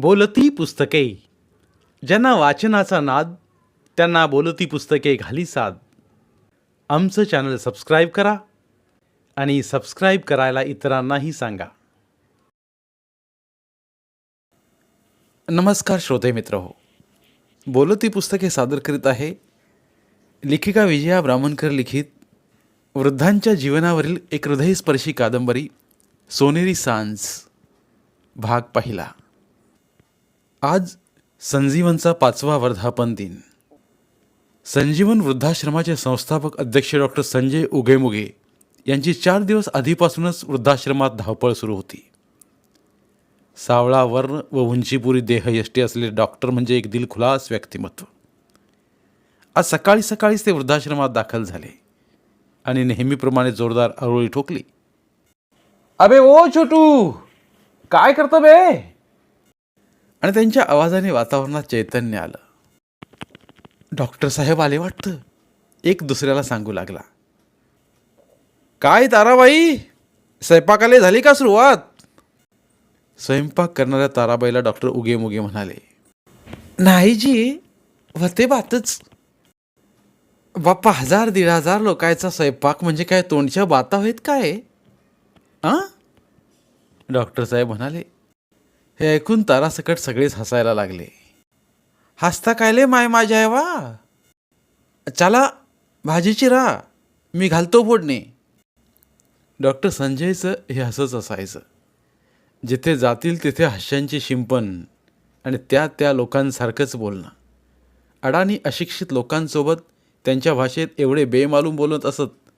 बोलती पुस्तके. ज्यांना वाचनाचा नाद त्यांना बोलती पुस्तके घाली साद. आमचं चॅनल सबस्क्राईब करा आणि सबस्क्राईब करायला इतरांनाही सांगा. नमस्कार श्रोते मित्र हो. बोलती पुस्तके सादर करीत आहे लेखिका विजया ब्राह्मणकर लिखित वृद्धांच्या जीवनावरील एक हृदयस्पर्शी कादंबरी सोनेरी सांज भाग पहिला. आज संजीवनचा पाचवा वर्धापन दिन. संजीवन वृद्धाश्रमाचे संस्थापक अध्यक्ष डॉक्टर संजय उगेमुगे यांची चार दिवस आधीपासूनच वृद्धाश्रमात धावपळ सुरू होती. सावळा वर्ण व उंचीपुरी देहयष्टी असलेले डॉक्टर म्हणजे एक दिलखुलास व्यक्तिमत्व. आज सकाळी सकाळीच ते वृद्धाश्रमात दाखल झाले आणि नेहमीप्रमाणे जोरदार आरोळी ठोकली. अबे ओ छोटू! काय करतो बे? आणि त्यांच्या आवाजाने वातावरणात चैतन्य आलं. डॉक्टर साहेब आले वाटतं. एक दुसऱ्याला सांगू लागला. काय ताराबाई? स्वयंपाकाला झाली का सुरुवात? स्वयंपाक करणाऱ्या ताराबाईला डॉक्टर उगे मुगे म्हणाले. नाही जी वते बातच. बाप्पा हजार दीड हजार लोकायचा स्वयंपाक म्हणजे काय तोंडच्या बाता होत काय? आ? डॉक्टर साहेब म्हणाले हे ऐकून तारासकट सगळेच हसायला लागले. हसता कायले माय माझ्या वा चला भाजीची रा मी घालतो फोडणे. डॉक्टर संजयचं हे हसंच असायचं. जिथे जातील तिथे हास्यांची शिंपण आणि त्या त्या लोकांसारखंच बोलणं. अडाणी अशिक्षित लोकांसोबत त्यांच्या भाषेत एवढे बेमालूम बोलत असत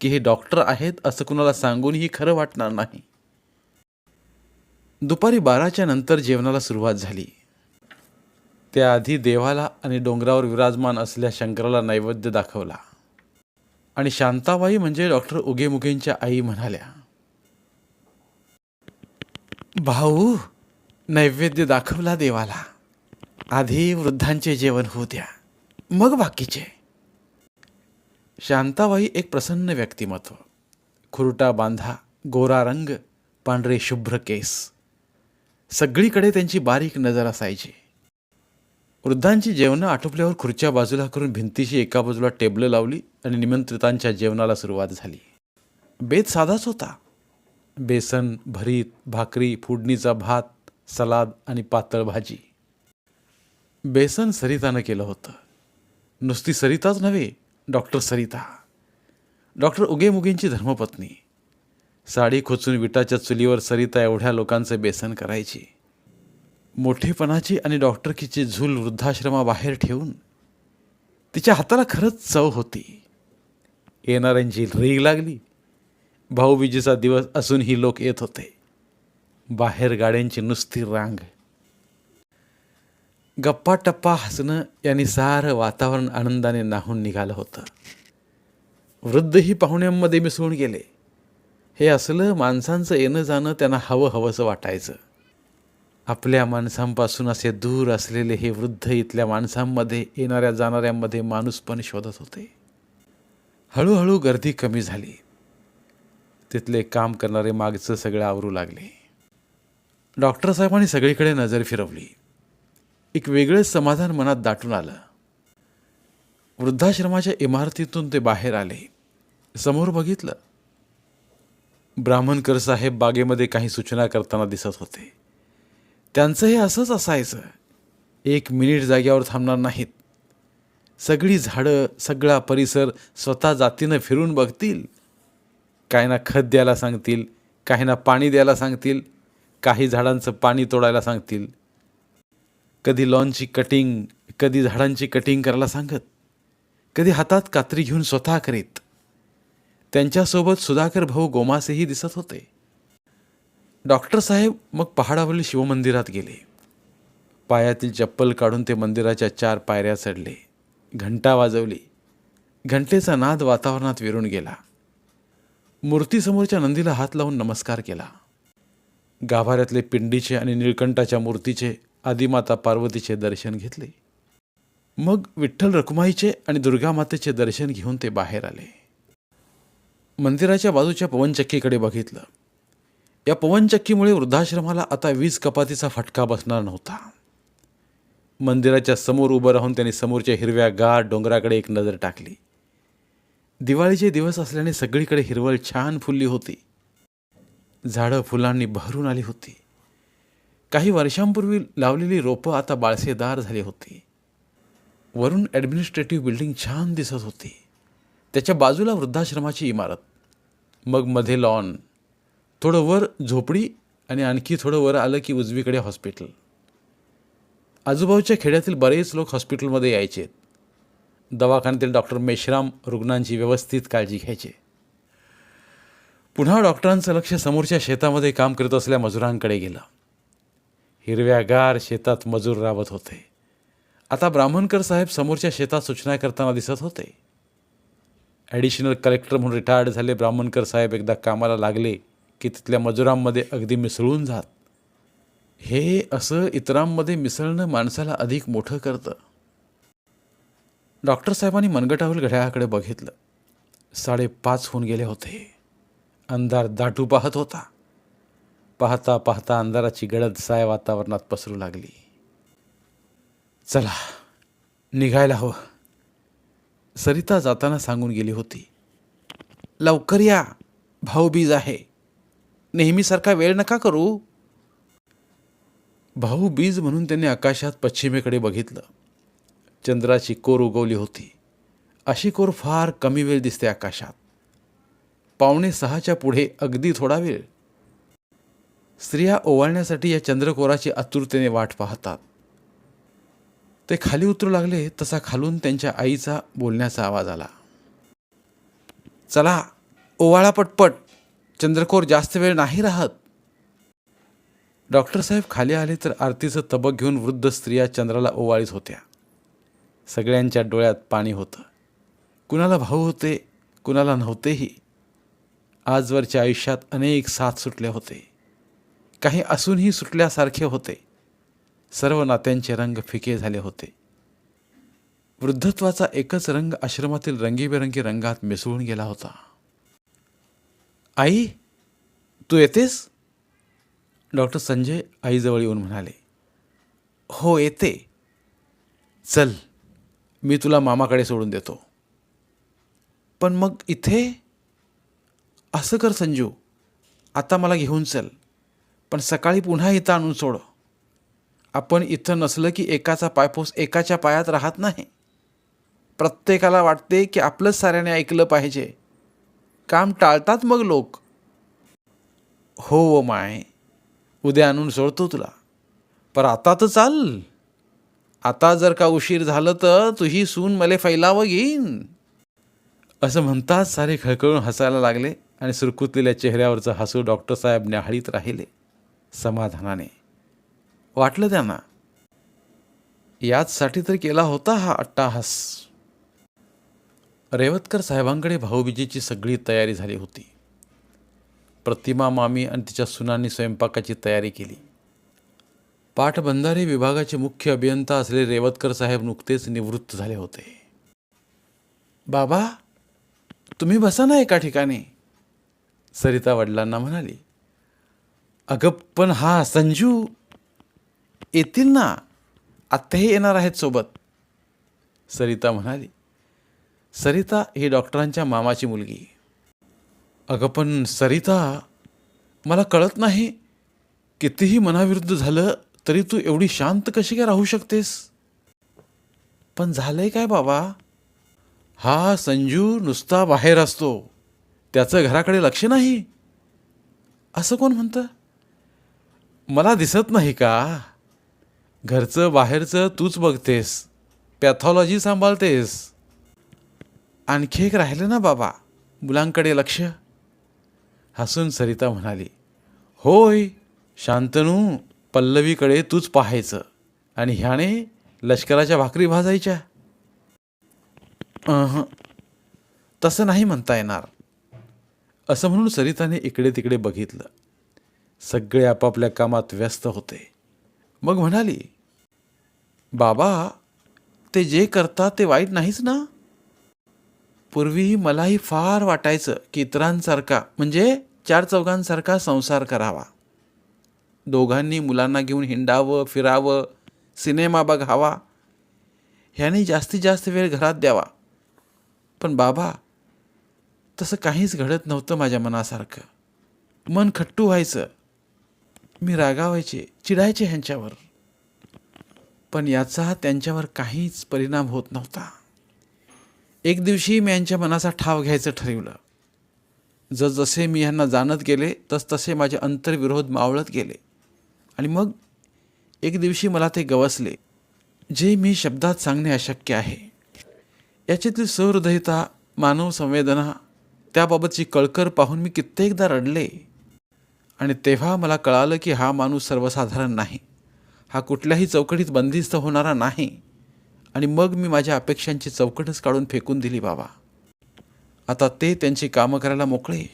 की हे डॉक्टर आहेत असं कुणाला सांगूनही खरं वाटणार नाही. दुपारी बाराच्या नंतर जेवणाला सुरुवात झाली. त्याआधी देवाला आणि डोंगरावर विराजमान असलेल्या शंकराला नैवेद्य दाखवला. आणि शांताबाई म्हणजे डॉक्टर उगेमुगेंच्या आई म्हणाल्या भाऊ नैवेद्य दाखवला देवाला. आधी वृद्धांचे जेवण होऊ द्या. मग बाकीचे. शांताबाई एक प्रसन्न व्यक्तिमत्व. खुरटा बांधा गोरा रंग पांढरे शुभ्र केस. सगळीकडे त्यांची बारीक नजर असायची. वृद्धांची जेवणं आटोपल्यावर खुर्च्या बाजूला करून भिंतीशी एका बाजूला टेबलं लावली आणि निमंत्रितांच्या जेवणाला सुरुवात झाली. बेत साधाच होता. बेसन भरीत भाकरी फोडणीचा भात सलाद आणि पातळ भाजी. बेसन सरितानं केलं होतं. नुसती सरिताच नव्हे डॉक्टर सरिता. डॉक्टर उगेमुगेंची धर्मपत्नी. साडी खोचून विटाच्या चुलीवर सरिता एवढ्या लोकांचं बेसन करायची. मोठेपणाची आणि डॉक्टरकीची झूल वृद्धाश्रमाबाहेर ठेवून तिच्या हाताला खरंच चव होती. येणाऱ्यांची रीग लागली. भाऊबीजेचा दिवस असूनही लोक येत होते. बाहेर गाड्यांची नुसती रांग. गप्पा टप्पा हसणं यांनी सारं वातावरण आनंदाने नाहून निघालं होतं. वृद्धही पाहुण्यांमध्ये मिसळून गेले. हे असलं माणसांचं येणं जाणं त्यांना हवं हवंसं वाटायचं. आपल्या माणसांपासून असे दूर असलेले हे वृद्ध इथल्या माणसांमध्ये येणाऱ्या जाणाऱ्यांमध्ये माणूसपण शोधत होते. हळूहळू गर्दी कमी झाली. तिथले काम करणारे मागचं सगळं आवरू लागले. डॉक्टर साहेबांनी सगळीकडे नजर फिरवली. एक वेगळंच समाधान मनात दाटून आलं. वृद्धाश्रमाच्या इमारतीतून ते बाहेर आले. समोर बघितलं. ब्राह्मणकर साहेब बागेमध्ये काही सूचना करताना दिसत होते. त्यांचं हे असंच असायचं. एक मिनिट जाग्यावर थांबणार नाहीत. सगळी झाडं सगळा परिसर स्वतः जातीनं फिरून बघतील. काही ना खत द्यायला सांगतील काही ना पाणी द्यायला सांगतील काही झाडांचं पाणी तोडायला सांगतील. कधी लॉनची कटिंग कधी झाडांची कटिंग करायला सांगत कधी हातात कात्री घेऊन स्वतः करीत. त्यांच्यासोबत सुधाकर भाऊ गोमासेही दिसत होते. डॉक्टर साहेब मग पहाडावरील शिवमंदिरात गेले. पायातील चप्पल काढून ते मंदिराच्या चार पायऱ्या चढले. घंटा वाजवली. घंटेचा नाद वातावरणात विरून गेला. मूर्तीसमोरच्या नंदीला हात लावून नमस्कार केला. गाभाऱ्यातले पिंडीचे आणि निळकंठाच्या मूर्तीचे आदिमाता पार्वतीचे दर्शन घेतले. मग विठ्ठल रखुमाईचे आणि दुर्गामातेचे दर्शन घेऊन ते बाहेर आले. मंदिराच्या बाजूच्या पवनचक्कीकडे बघितलं. या पवनचक्कीमुळे वृद्धाश्रमाला आता वीज कपातीचा फटका बसणार नव्हता. मंदिराच्या समोर उभं राहून त्यांनी समोरच्या हिरव्या गार डोंगराकडे एक नजर टाकली. दिवाळीचे दिवस असल्याने सगळीकडे हिरवळ छान फुलली होती. झाडं फुलांनी बहरून आली होती. काही वर्षांपूर्वी लावलेली रोपं आता बाळसेदार झाली होती. वरून ॲडमिनिस्ट्रेटिव्ह बिल्डिंग छान दिसत होती. त्याच्या बाजूला वृद्धाश्रमाची इमारत. मग मध्ये लॉन थोडं वर झोपडी आणि आणखी थोडं वर आलं की उजवीकडे हॉस्पिटल आजूबाजूच्या खेड्यातील बरेच लोक हॉस्पिटलमध्ये यायचे. दवाखान्यातील डॉक्टर मेश्राम रुग्णांची व्यवस्थित काळजी घ्यायचे. पुन्हा डॉक्टरांचं लक्ष समोरच्या शेतामध्ये काम करत असलेल्या मजुरांकडे गेलं. हिरव्यागार शेतात मजूर राबत होते. आता ब्राह्मणकर साहेब समोरच्या शेतात सूचना करताना दिसत होते. ॲडिशनल कलेक्टर म्हणून रिटायर्ड झाले. ब्राह्मणकर साहेब एकदा कामाला लागले की तिथल्या मजुरांमध्ये अगदी मिसळून जात. हे असं इतरांमध्ये मिसळणं माणसाला अधिक मोठं करतं. डॉक्टर साहेबांनी मनगटावर घड्याळाकडे बघितलं. साडेपाच होऊन गेले होते. अंधार दाटू पाहत होता. पाहता पाहता अंधाराची गडद साय वातावरणात पसरू लागली. चला निघायला हवं. सरिता जाताना सांगून गेली होती लवकर या भाऊबीज आहे. नेहमीसारखा वेळ नका करू. भाऊ बीज म्हणून त्यांनी आकाशात पश्चिमेकडे बघितलं. चंद्राची कोर उगवली होती. अशी कोर फार कमी वेळ दिसते आकाशात. पावणे सहाच्या पुढे अगदी थोडा वेळ. स्त्रिया ओवाळण्यासाठी या चंद्रकोराची आतुरतेने वाट पाहतात. ते खाली उतरू लागले तसा खालून त्यांच्या आईचा बोलण्याचा आवाज आला. चला ओवाळा पटपट. चंद्रकोर जास्त वेळ नाही राहत. डॉक्टर साहेब खाली आले तर आरतीचं तबक घेऊन वृद्ध स्त्रिया चंद्राला ओवाळीत होत्या. सगळ्यांच्या डोळ्यात पाणी होतं. कुणाला भाऊ होते कुणाला नव्हतेही. आजवरच्या आयुष्यात अनेक साथ सुटले होते. काही असूनही सुटल्यासारखे होते. सर्व नात्यांचे रंग फिके झाले होते. वृद्धत्वाचा एकच रंग आश्रमातील रंगीबेरंगी रंगात मिसळून गेला होता. आई तू येतेस? डॉक्टर संजय आईजवळ येऊन म्हणाले. हो येते. चल मी तुला मामाकडे सोडून देतो. पण मग इथे? असं कर संजू आता मला घेऊन चल पण सकाळी पुन्हा इथं आणून सोड. आपण इथं नसलं की एकाचा पायपोस एकाच्या पायात राहत नाही. प्रत्येकाला वाटते की आपलंच साऱ्याने ऐकलं पाहिजे. काम टाळतात मग लोक. हो माय उद्या आणून सोडतो तुला. पर आता तर चाल. आता जर का उशीर झालं तर तुझी सून मले फैलावं घेईन. असं म्हणताच सारे खळखळून हसायला लागले आणि सुरकुतलेल्या चेहऱ्यावरचं हसू डॉक्टर साहेब न्याहाळीत राहिले. समाधानाने. वाटलं त्यांना. याचसाठी तर केला होता हा अट्टाहास. रेवतकर साहेबांकडे भाऊबीजेची सगळी तयारी झाली होती. प्रतिमा मामी आणि तिच्या सुनांनी स्वयंपाकाची तयारी केली. पाटबंधारे विभागाचे मुख्य अभियंता असलेले रेवतकर साहेब नुकतेच निवृत्त झाले होते. बाबा तुम्ही बसा ना एका ठिकाणी सरिता वडिलांना म्हणाली. अगं पण हा संजू येतील ना आत्ताही येणार आहेत सोबत. सरिता म्हणाली सरिता ही डॉक्टरांच्या मामाची मुलगी. अगं पण सरिता मला कळत नाही कितीही मनाविरुद्ध झालं तरी तू एवढी शांत कशी काय राहू शकतेस? पण झालंय काय बाबा? हा संजू नुसता बाहेर असतो. त्याचं घराकडे लक्ष नाही. असं कोण म्हणतं? मला दिसत नाही का? घरचं बाहेरचं तूच बघतेस. पॅथॉलॉजी सांभाळतेस. आणखी एक राहिलं ना बाबा मुलांकडे लक्ष. हसून सरिता म्हणाली होय शांतनू पल्लवीकडे तूच पाहायचं आणि ह्याने लष्कराच्या भाकरी भाजायच्या. तसं नाही म्हणता येणार. असं म्हणून सरिताने इकडे तिकडे बघितलं. सगळे आपापल्या कामात व्यस्त होते. मग म्हणाली बाबा ते जे करतात ते वाईट नाहीच ना? पूर्वी मलाही फार वाटायचं की इतरांसारखा म्हणजे चार चौघांसारखा संसार करावा. दोघांनी मुलांना घेऊन हिंडावं फिरावं सिनेमा बघावा. ह्याने जास्तीत जास्त वेळ घरात द्यावा. पण बाबा तसं काहीच घडत नव्हतं माझ्या मनासारखं. मन खट्टू व्हायचं. मी रागावायचे. चिडायचे ह्यांच्यावर. पण याचा त्यांच्यावर काहीच परिणाम होत नव्हता. एक दिवशी मी यांच्या मनाचा ठाव घ्यायचं ठरवलं. जसजसे मी ह्यांना जाणत गेले तसतसे माझे अंतर्विरोध मावळत गेले. आणि मग एक दिवशी मला ते गवसले जे मी शब्दात सांगणे अशक्य आहे. याच्यातील सहृदयता मानव संवेदना त्याबाबतची कळकर पाहून मी कित्येकदा रडले. आणि तेव्हा मला कळालं की हा माणूस सर्वसाधारण नाही. हा कुठल्याही चौकटीत बंदिस्त होणारा नाही. आणि मग मी माझ्या अपेक्षांची चौकटच काढून फेकून दिली बाबा. आता ते त्यांची कामं करायला मोकळे.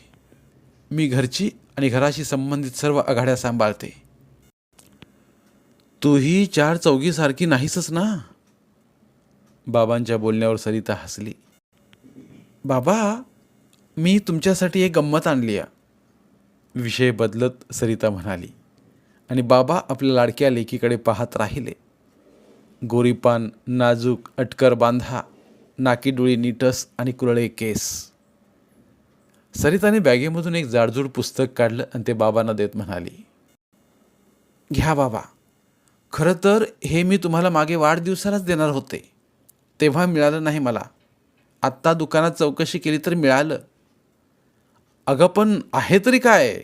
मी घरची आणि घराशी संबंधित सर्व आघाड्या सांभाळते. तूही चार चौघीसारखी नाहीसच ना? बाबांच्या बोलण्यावर सरिता हसली. बाबा मी तुमच्यासाठी एक गंमत आणली आहे. विषय बदलत सरिता म्हणाली आणि बाबा आपल्या लाडक्या लेकीकडे पाहत राहिले. गोरीपान नाजूक अटकर बांधा नाकी डोळी नीटस आणि कुरळे केस. सरिताने बॅगेमधून एक जाडजूड पुस्तक काढलं आणि ते बाबांना देत म्हणाली घ्या बाबा. खरं तर हे मी तुम्हाला मागे वाढदिवसालाच देणार होते. तेव्हा मिळालं नाही मला. आत्ता दुकानात चौकशी केली तर मिळालं. अगं पण आहे तरी काय?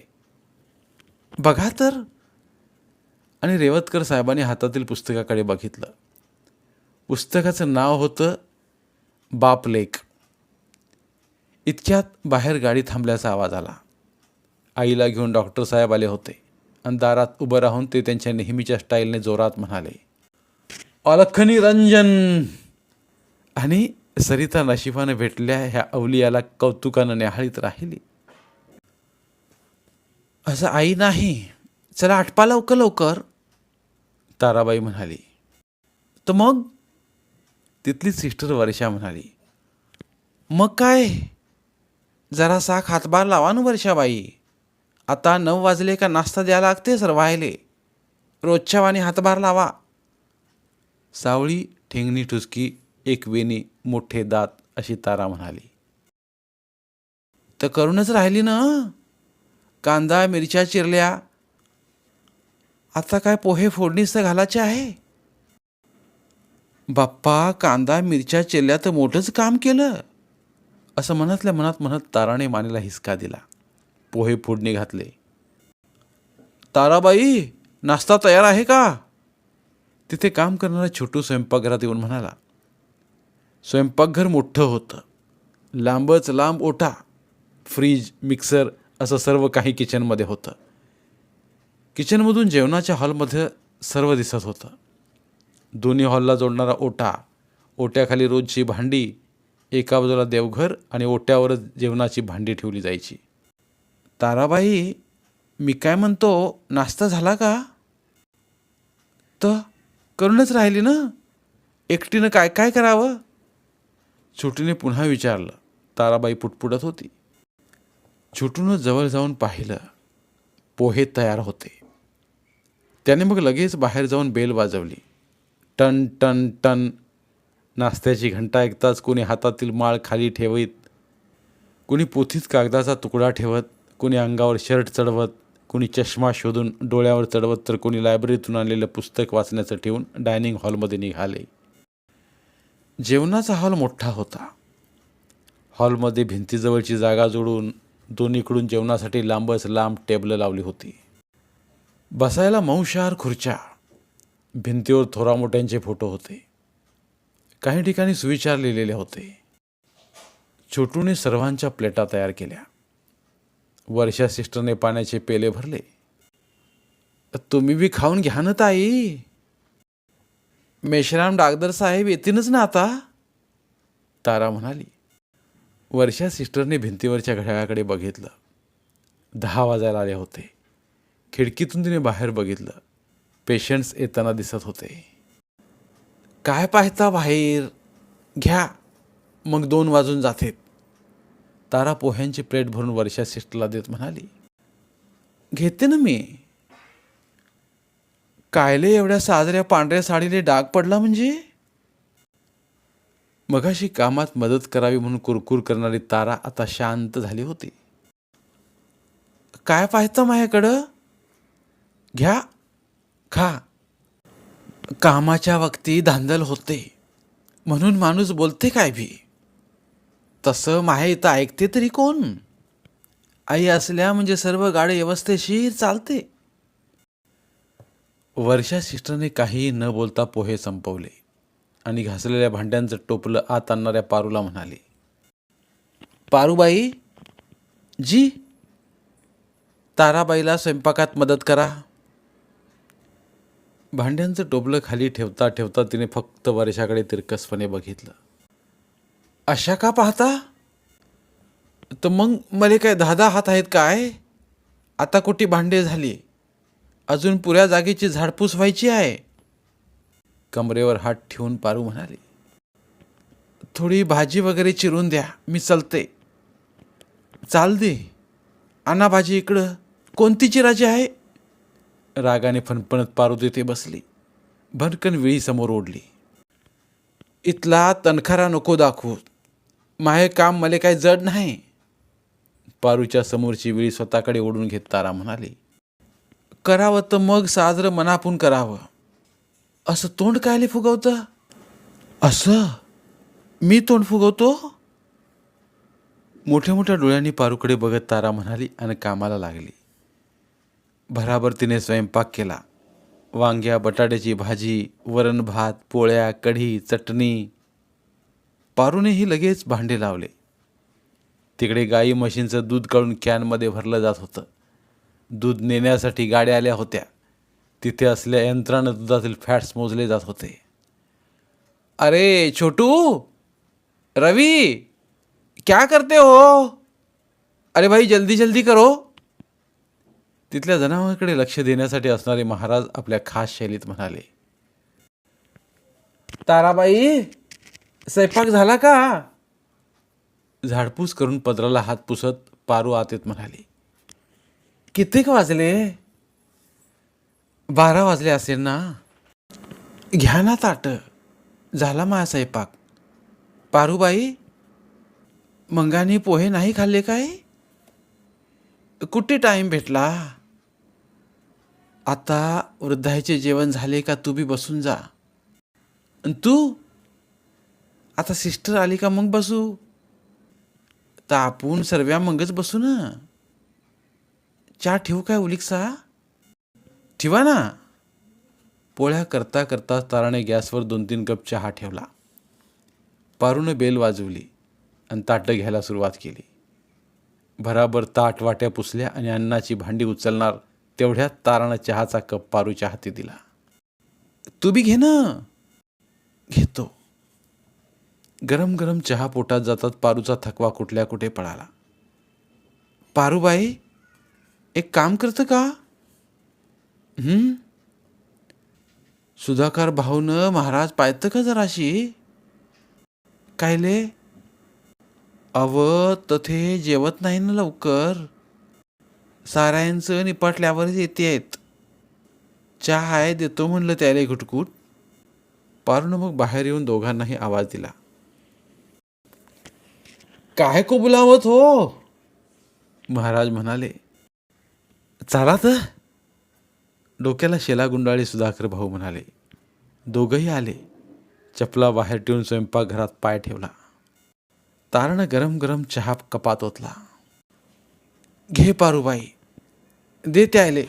बघा तर. आणि रेवतकर साहेबांनी हातातील पुस्तकाकडे बघितलं. पुस्तकाचं नाव होतं बापलेख इतक्यात बाहेर गाडी थांबल्याचा आवाज आला. आईला घेऊन डॉक्टर साहेब आले होते आणि दारात उभं राहून ते त्यांच्या नेहमीच्या स्टाईलने जोरात म्हणाले अलखनी रंजन. आणि सरिता नशिबानं भेटल्या ह्या अवलियाला कौतुकानं न्याहाळीत राहिली. असं आई नाही. चला आटपा लवकर लवकर. ताराबाई म्हणाली. तर मग? तिथली सिस्टर वर्षा म्हणाली. मग काय? जरा साख हातभार लावा ना वर्षाबाई. आता नऊ वाजले का नाश्ता द्यायला लागते सर व्हायले. रोजच्या वाणी हातभार लावा. सावळी ठेंगणी ठुसकी एक वेणी मोठे दात अशी तारा म्हणाली. तर करूनच राहिली ना? कांदा मिरच्या चिरल्या. आता काय पोहे फोडणीस तर घालायचे आहे? बाप्पा कांदा मिरच्या चिरल्या तर मोठंच काम केलं. असं मनातल्या मनात म्हणत ताराने मानेला हिसका दिला. पोहे फोडणी घातले. ताराबाई नाश्ता तयार आहे का? तिथे काम करणारा छोटू स्वयंपाकघरात येऊन म्हणाला. स्वयंपाकघर मोठं होतं. लांबच लांब ओटा. फ्रीज मिक्सर असं सर्व काही किचनमध्ये होतं. किचनमधून जेवणाच्या हॉलमध्ये सर्व दिसत होतं. दोन्ही हॉलला जोडणारा ओटा ओट्याखाली रोजची भांडी एका बाजूला देवघर आणि ओट्यावरच जेवणाची भांडी ठेवली जायची. ताराबाई मी काय म्हणतो नाश्ता झाला का? तर करूनच राहिली ना? एकटीनं काय काय करावं? छोटीने पुन्हा विचारलं. ताराबाई पुटपुटत होती. छोटूनं जवळ जाऊन पाहिलं पोहे तयार होते. त्याने मग लगेच बाहेर जाऊन बेल वाजवली. टन टन टन. नाश्त्याची घंटा ऐकताच कोणी हातातील माळ खाली ठेवीत कोणी पोथीत कागदाचा तुकडा ठेवत कोणी अंगावर शर्ट चढवत कोणी चष्मा शोधून डोळ्यावर चढवत तर कोणी लायब्ररीतून आणलेलं पुस्तक वाचण्याचं ठेवून डायनिंग हॉलमध्ये निघाले. जेवणाचा हॉल मोठा होता. हॉलमध्ये भिंतीजवळची जागा जोडून दोन्हीकडून जेवणासाठी लांबच लांब टेबलं लावली होती. बसायला मऊशार खुर्च्या. भिंतीवर थोरामोठ्यांचे फोटो होते. काही ठिकाणी सुविचार लिहिलेले होते. छोटूने सर्वांच्या प्लेटा तयार केल्या. वर्षा सिस्टरने पाण्याचे पेले भरले. तुम्ही बी खाऊन घ्या ना ताई. मेश्राम डागदर साहेब येतीलच ना आता. तारा म्हणाली. वर्षा सिस्टरने भिंतीवरच्या घड्याळाकडे बघितलं. दहा वाजायला आले होते. खिडकीतून तिने बाहेर बघितलं. पेशंट्स येताना दिसत होते. काय पाहता बाहेर? घ्या. मग दोन वाजून जातेत. तारा पोह्यांची प्लेट भरून वर्षा सिस्टरला देत म्हणाली. घेते ना मी. कायले एवढ्या साजऱ्या पांढऱ्या साडीले डाग पडला म्हणजे? मगाशी कामात मदत करावी म्हणून कुरकुर करणारी तारा आता शांत झाली होती. काय पाहतं माझ्याकडं? घ्या खा. कामाच्या वक्ती धांदल होते. म्हणून माणूस बोलते काय भी तसं माहे इथं ऐकते तरी कोण? आई असल्या म्हणजे सर्व गाडे व्यवस्थेशीर चालते. वर्षा सिस्टरने काही न बोलता पोहे संपवले. आणि घासलेल्या भांड्यांचं टोपलं आत आणणाऱ्या पारूला म्हणाले पारूबाई जी ताराबाईला स्वयंपाकात मदत करा. भांड्यांचं टोपलं खाली ठेवता ठेवता तिने फक्त वर्षाकडे तिरकसपणे बघितलं. अशा का पाहता? तर मग मला काय दहा दहा हात आहेत काय? आता कुठे भांडे झाली? अजून पुऱ्या जागेची झाडपूस व्हायची आहे. कमरेवर हात ठेवून पारू म्हणाले थोडी भाजी वगैरे चिरून द्या मी चलते. चाल दे. आणा भाजी इकडं. कोणती चिराची आहे? रागाने फणफणत पारू देते बसली. भनकन विळी समोर ओढली. इथला तणखारा नको दाखवू. माहे काम मले काय जड नाही. पारूच्या समोरची विळी स्वतःकडे ओढून घेत तारा म्हणाली करावं तर मग साजरं मनापून करावं. असं तोंड कायले फुगवतं? असं? मी तोंड फुगवतो? मोठ्या मोठ्या डोळ्यांनी पारूकडे बघत तारा म्हणाली आणि कामाला लागली. भराभर तिने स्वयंपाक केला. वांग्या बटाट्याची भाजी वरण भात पोळ्या कढी चटणी. पारूनेही लगेच भांडे लावले. तिकडे गाई म्हशींचं दूध काढून कॅनमध्ये भरलं जात होतं. दूध नेण्यासाठी गाड्या आल्या होत्या. तिथे असल्या यंत्रानं दुधातील फॅट्स मोजले जात होते. अरे छोटू! रवी! क्या करते हो? अरे भाई जल्दी जल्दी करो. तिथल्या जनावरांकडे लक्ष देण्यासाठी असणारे महाराज आपल्या खास शैलीत म्हणाले ताराबाई स्वयंपाक झाला का? झाडपूस करून पदराला हात पुसत पारू आत येत म्हणाली कितीक वाजले? बारा वाजले असेल ना? घ्या ना ताट. झाला माझा स्वयंपाक. पारूबाई मंगाने पोहे नाही खाल्ले काय? कुठे टाईम भेटला? आता वृद्धाचे जेवण झाले का तू बी बसून जा. तू? आता सिस्टर आली का मग बसू? तर आपण सर्व्या मगच बसू ना चहा ठेवू काय उलिकसा? ठेवा ना. पोळ्या करता करता ताराने गॅसवर दोन तीन कप चहा ठेवला. पारूनं बेल वाजवली आणि ताटं घ्यायला सुरुवात केली. भराभर ताट वाट्या पुसल्या आणि अन्नाची भांडी उचलणार तेवढ्यात तारानं चहाचा कप पारूच्या हाती दिला. तू बी घे ना. घेतो. गरम गरम चहा पोटात जातात पारूचा थकवा कुठल्या कुठे पळाला. पारूबाई एक काम करतं का? सुधाकर भाऊनं महाराज पाहतं का जराशी? कायले? अव तथे जेवत नाही ना लवकर. साऱ्यांचं निपटल्यावरच येते आहेत चहा आहे देतो म्हणलं त्याला घुटकूट पारून मग बाहेर येऊन दोघांनाही आवाज दिला. काय को बुलावत हो? महाराज म्हणाले चला तर. डोक्याला शेला गुंडाळी सुधाकर भाऊ म्हणाले दोघंही आले. चपला बाहेर ठेवून स्वयंपाकघरात पाय ठेवला. तारणं गरम गरम चहा कपात ओतला. घे पारूबाई दे त्याले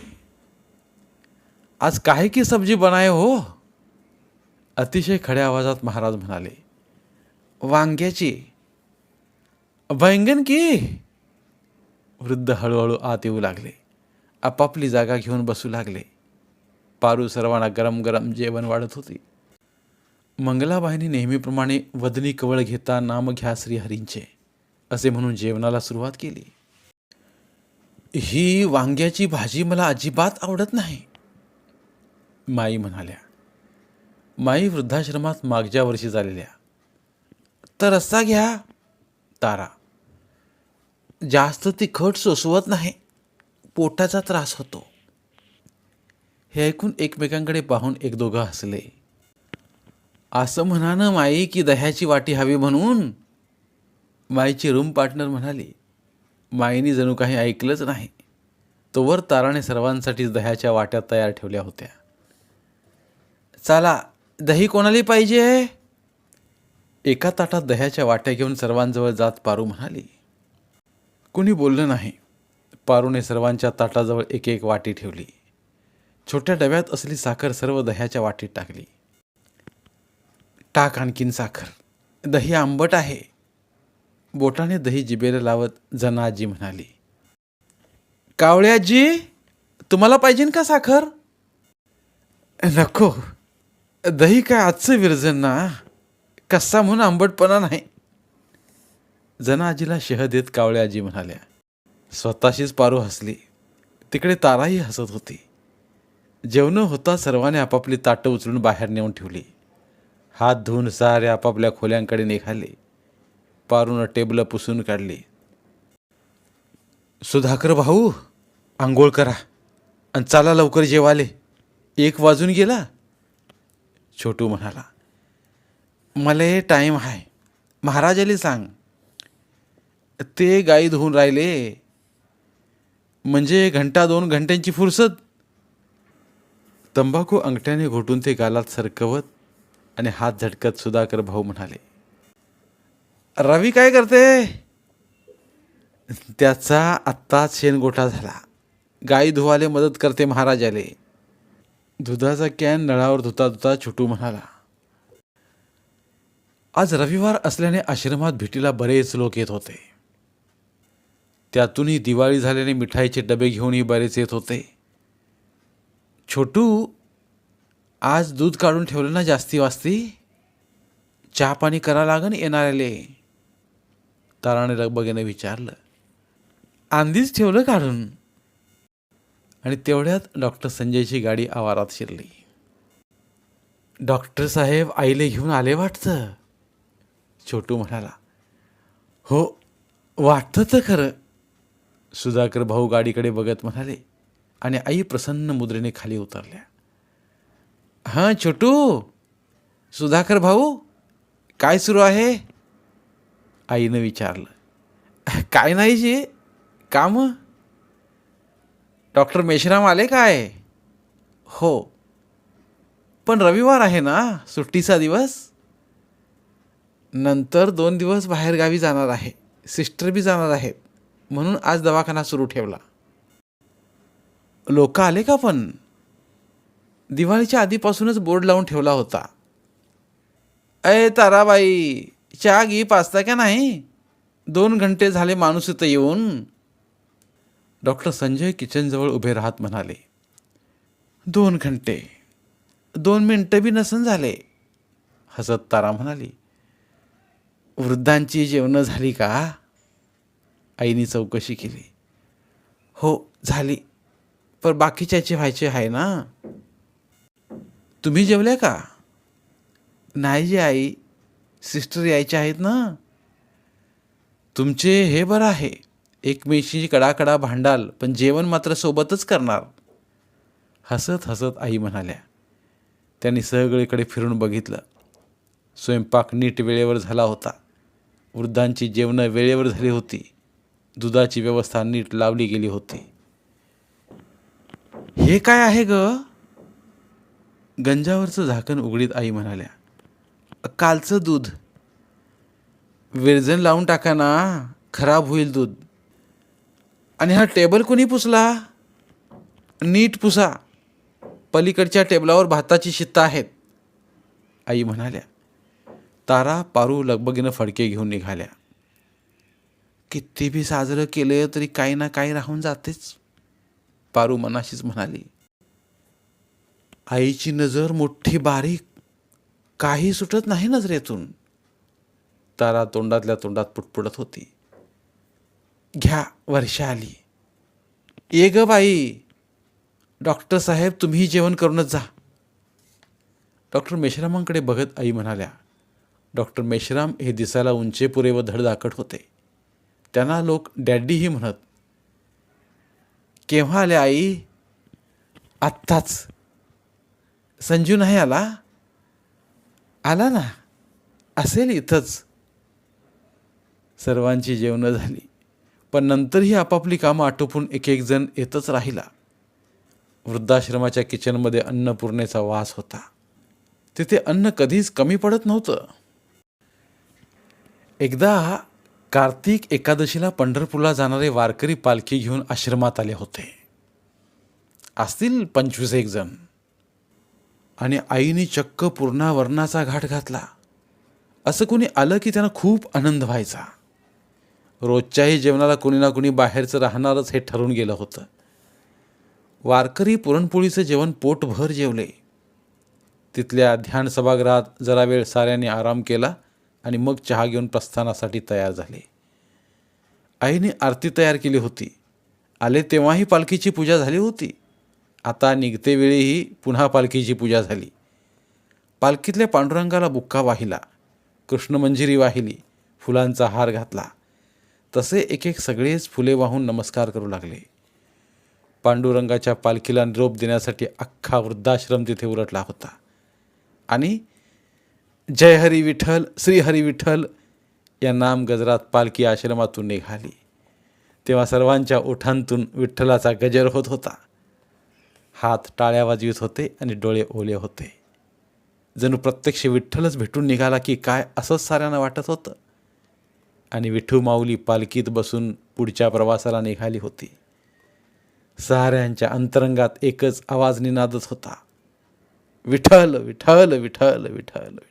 आज काय की सब्जी बनाय हो? अतिशय खड्या आवाजात महाराज म्हणाले वांग्याची. बैंगन की? वृद्ध हळूहळू आत येऊ लागले. आपापली जागा घेऊन बसू लागले. पारू सर्वांना गरम गरम जेवण वाढत होती. मंगलाबाईंनी नेहमीप्रमाणे वदनी कवळ घेता नाम घ्या श्रीहरींचे असे म्हणून जेवणाला सुरुवात केली. ही वांग्याची भाजी मला अजिबात आवडत नाही माई म्हणाल्या. माई वृद्धाश्रमात मागच्या वर्षी झालेल्या. तर रस्सा घ्या तारा. जास्त तिखट सोसवत नाही पोटाचा त्रास होतो. हे ऐकून एकमेकांकडे पाहून एक दोघं हसले. असं म्हणा ना माई की दह्याची वाटी हवी म्हणून. माईची रूम पार्टनर म्हणाली माईनी जणू काही ऐकलंच नाही. तोवर ताराने सर्वांसाठीच दह्याच्या वाट्या तयार ठेवल्या होत्या. चला दही कोणाला पाहिजे? एका ताटात दह्याच्या वाट्या घेऊन सर्वांजवळ जात पारू म्हणाली. कुणी बोललं नाही. पारूने सर्वांच्या ताटाजवळ एक एक वाटी ठेवली. छोट्या डब्यात असली साखर सर्व दह्याच्या वाटीत टाकली. टाक आणखीन साखर. दही आंबट आहे. बोटाने दही जिबेला लावत जनाजी म्हणाली कावळ्याजी तुम्हाला पाहिजे का साखर? नको. दही काय आजचं विरजन ना. कस्सा म्हणून आंबटपणा नाही. जनाजीला शह देत कावळ्याजी म्हणाल्या स्वतःशीच पारू हसली. तिकडे ताराही हसत होती. जेवण होता सर्वाने आपापली ताटं उचलून बाहेर नेऊन ठेवली. हात धुवून सारे आपापल्या खोल्यांकडे निघाले. पारून टेबलं पुसून काढली. सुधाकर भाऊ आंघोळ करा आणि चाला लवकर जेवाले एक वाजून गेला. छोटू म्हणाला मला टाईम आहे. महाराजाला सांग. ते गाई धुवून राहिले. म्हणजे घंटा दोन घंट्यांची फुरसत. तंबाखू अंगठ्याने घोटून ते गालात सरकवत आणि हात झटकत सुधाकर भाऊ म्हणाले रवी काय करते? त्याचा आत्ताच शेणगोठा झाला. गाई धुवाले मदत करते महाराजाले. दुधाचा कॅन नळावर धुता धुता छोटू म्हणाला आज रविवार असल्याने आश्रमात भेटीला बरेच लोक येत होते. त्यातूनही दिवाळी झाल्याने मिठाईचे डबे घेऊनही बरेच येत होते. छोटू आज दूध काढून ठेवलं ना जास्ती वास्ती? चहा पाणी करा लागन येणाऱ्याले. ताराने रगबगेने विचारलं. आंधीच ठेवलं काढून? आणि तेवढ्यात डॉक्टर संजयची गाडी आवारात शिरली. डॉक्टर साहेब आईले घेऊन आले वाटतं? छोटू म्हणाला. हो वाटतं तर खरं. सुधाकर भाऊ गाडीकडे बघत म्हणाले आणि आई प्रसन्न मुद्रेने खाली उतरल्या. हां छोटू. सुधाकर भाऊ काय सुरू आहे? आईनं विचारलं. काय नाही जी काम. डॉक्टर मेश्राम आले काय? हो. पण रविवार आहे ना सुट्टीचा दिवस? नंतर दोन दिवस बाहेरगावी जाणार आहे सिस्टर बी जाणार आहेत म्हणून आज दवाखाना सुरू ठेवला. लोक आले का पण? दिवाळीच्या आधीपासूनच बोर्ड लावून ठेवला होता. अय ताराबाई चहा घी पाचता का नाही? दोन घंटे झाले माणूस इथं येऊन. डॉक्टर संजय किचनजवळ उभे राहत म्हणाले दोन घंटे दोन मिनटं बी नसन झाले. हसत तारा म्हणाली वृद्धांची जेवणं झाली का? आईने चौकशी केली हो झाली. पण बाकीच्याचे व्हायचे आहे ना? तुम्ही जेवल्या का? नाही जी आई सिस्टर यायचे आहेत ना? तुमचे हे बरं आहे. एकमेशीची कडाकडा भांडाल पण जेवण मात्र सोबतच करणार. हसत हसत आई म्हणाल्या. त्यांनी सगळीकडे फिरून बघितलं. स्वयंपाक नीट वेळेवर झाला होता. वृद्धांची जेवणं वेळेवर झाली होती. दुधाची व्यवस्था नीट लावली गेली होती. हे काय आहे ग? गंजावरचं झाकण उघडीत आई म्हणाल्या. कालचं दूध. विरजन लावून टाका ना खराब होईल दूध. आणि हा टेबल कोणी पुसला? नीट पुसा. पलीकडच्या टेबलावर भाताची शित्ता आहेत. आई म्हणाल्या. तारा पारू लगबगीनं फडके घेऊन निघाल्या. किती बी साजरं केलं तरी काही ना काही राहून जातेच. पारू मनाशीच म्हणाली. आईची नजर मोठी बारीक काही सुटत नाही नजरेतून. तारा तोंडातल्या तोंडात पुटपुटत होती. घ्या वर्षा आली. ये ग बाई. डॉक्टर साहेब तुम्ही जेवण करूनच जा. डॉक्टर मेश्रामांकडे बघत आई म्हणाल्या डॉक्टर मेश्राम हे दिसायला उंचेपुरे व धडधाकट होते. त्यांना लोक डॅडीही म्हणत केव्हा आले आई आत्ताच संजू नाही आला? आला ना. असेल इथंच. सर्वांची जेवणं झाली. पण नंतरही आपापली कामं आटोपून एक एक जण येतच राहिला. वृद्धाश्रमाच्या किचनमध्ये अन्नपूर्णेचा वास होता. तिथे अन्न कधीच कमी पडत नव्हतं. एकदा कार्तिक एकादशीला पंढरपूरला जाणारे वारकरी पालखी घेऊन आश्रमात आले होते. असतील पंचवीस एक जण. आणि आईने चक्क पूर्णावरणाचा घाट घातला. असं कोणी आलं की त्यांना खूप आनंद व्हायचा. रोजच्याही जेवणाला कोणी ना कोणी बाहेरचं राहणारच हे ठरून गेलं होतं. वारकरी पुरणपोळीचं जेवण पोटभर जेवले. तिथल्या ध्यान सभागृहात जरा वेळ साऱ्यांनी आराम केला. आणि मग चहा घेऊन प्रस्थानासाठी तयार झाले. आईने आरती तयार केली होती. आले तेव्हाही पालखीची पूजा झाली होती. आता निघते वेळीही पुन्हा पालखीची पूजा झाली. पालखीतल्या पांडुरंगाला बुक्का वाहिला. कृष्णमंजिरी वाहिली. फुलांचा हार घातला. तसे एक एक सगळेच फुले वाहून नमस्कार करू लागले. पांडुरंगाच्या पालखीला निरोप देण्यासाठी अख्खा वृद्धाश्रम तिथे उलटला होता. आणि जय हरी विठ्ठल श्री हरी विठ्ठल. या नाम गजरात पालखी आश्रमातून निघाली. तेव्हा सर्वांच्या ओठांतून विठ्ठलाचा गजर होत होता. हात टाळ्या वाजवीत होते आणि डोळे ओले होते. जणू प्रत्यक्ष विठ्ठलच भेटून निघाला की काय असंच साऱ्यांना वाटत होतं. आणि विठू माऊली पालखीत बसून पुढच्या प्रवासाला निघाली होती. साऱ्यांच्या अंतरंगात एकच आवाज निनादत होता. विठ्ठल विठ्ठल विठ्ठल विठ्ठल. विठ्ठल